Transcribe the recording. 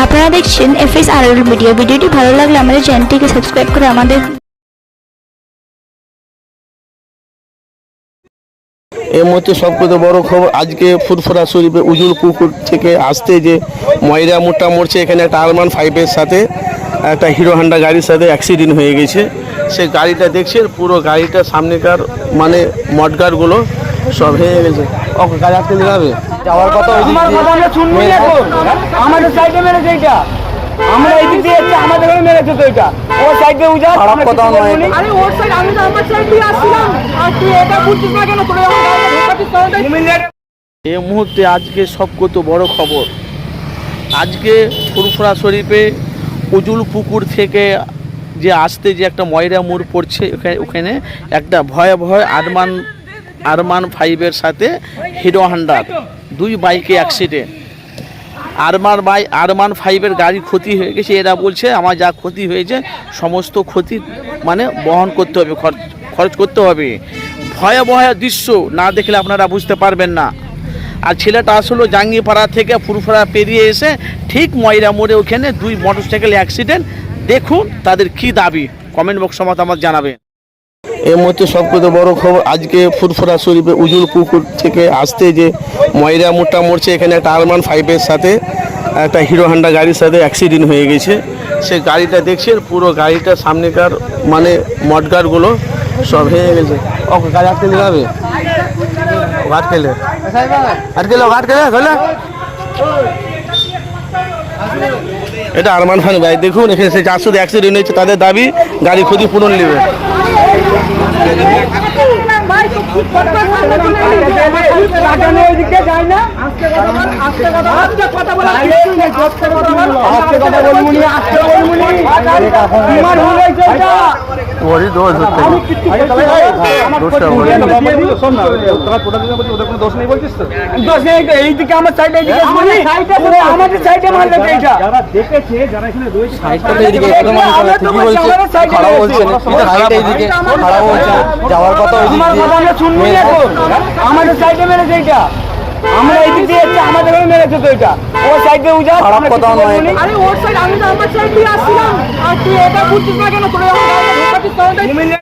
আপনারা দেখছেন F S আর video ভিডিওটি ভালো লাগলে আমাদের চ্যানেলটিকে সাবস্ক্রাইব করে আমাদের এর মধ্যে সবচেয়ে বড় খবর, আজকে ফুরফুরা শরীফে উজুল পুকুর থেকে আসতে যে ময়রা মোটা মরছে, এখানে একটা আলমান ফাইভের সাথে। একটা হিরো হান্ডা গাড়ির সাথে অ্যাক্সিডেন্ট হয়ে গেছে। সে গাড়িটা দেখছেন পুরো গাড়িটা সামনেকার মানে মডগার্ডগুলো সব ভেঙে গেছে। ও গাড়ি আটকে যাবে যাওয়ার কথা ওই দিক আমার দিয়ে। কথা আমরা শুনবি এখন। আমাদের সাইডে মেরেছে এটা আমরা এই দিক দিয়ে যাচ্ছি আমাদের ওই মেরেছে তো এটা ও সাইডে উজা খারাপ কথাও নয় আরে ওর সাইড আমি তো আমার সাইড দিয়ে আসছিলাম। আর তুই এটা বুঝছিস না কেন? তোরা যখন গাড়িটা তখন এই মুহূর্তে আজকে সবকত বড় খবর। আজকে ফুরফুরা শরীফে উজুল পুকুর থেকে যে আসতে যে একটা ময়রা মোড় পড়ছে ওখানে ওখানে একটা ভয়ে ভয় আরমান আরমান ফাইভের সাথে হিরো হান্ডার দুই বাইকে অ্যাক্সিডেন্ট আরমান বাই আরমান ফাইভের গাড়ি ক্ষতি হয়ে গেছে। এরা বলছে, আমার যা ক্ষতি হয়েছে, সমস্ত ক্ষতি মানে বহন করতে হবে, খরচ খরচ করতে হবে। ভয়াবহ দৃশ্য না দেখলে আপনারা বুঝতে পারবেন না। আর ছেলেটা আসলো জাঙ্গিপাড়া থেকে ফুরফুরা পেরিয়ে এসে ঠিক ময়রা মোড়ে ওখানে দুই মোটরসাইকেল অ্যাক্সিডেন্ট দেখুন তাদের কি দাবি। কমেন্ট বক্স মতামত জানাবেন। এর মধ্যে সবথেকে বড় খবর, আজকে ফুরফুরা শরীফে উজুল পুকুর থেকে আসতে যে ময়রা মোটা মরছে, এখানে একটা আরমান ফাইভের সাথে, একটা হিরো হান্ডা গাড়ির সাথে অ্যাক্সিডেন্ট হয়ে গেছে। সে গাড়িটা দেখছেন, পুরো গাড়িটা সামনেকার মানে মডগার্ডগুলো সব হয়ে গেছে। ও গাড়ি আটকে যাবে আটকে আটকে আটকে ধরলে এটা আরমান খান ভাই দেখুন এখানে সে যার অ্যাক্সিডেন্ট হয়েছে তাদের দাবি গাড়ি ক্ষতিপূরণ নেবে লাগানো ওইদিকে যায় না আস্তে কথা বল আস্তে কথা বল ওরই দোষ হচ্ছে। হয়ে আমাদের সাইডে এইটা। যাওয়ার কথা আমাদের মেরেছে এটা আমরা এই দিক দিয়ে আমাদের ওই মেরেছে তো এটা। ওর সাইড দিয়ে উজা খারাপ কথাও নয়। আরে ওর সাইড আমি তো আমার সাইড দিয়ে আসছিলাম। আর তুই এটা বুঝছিস না কেন? তোরা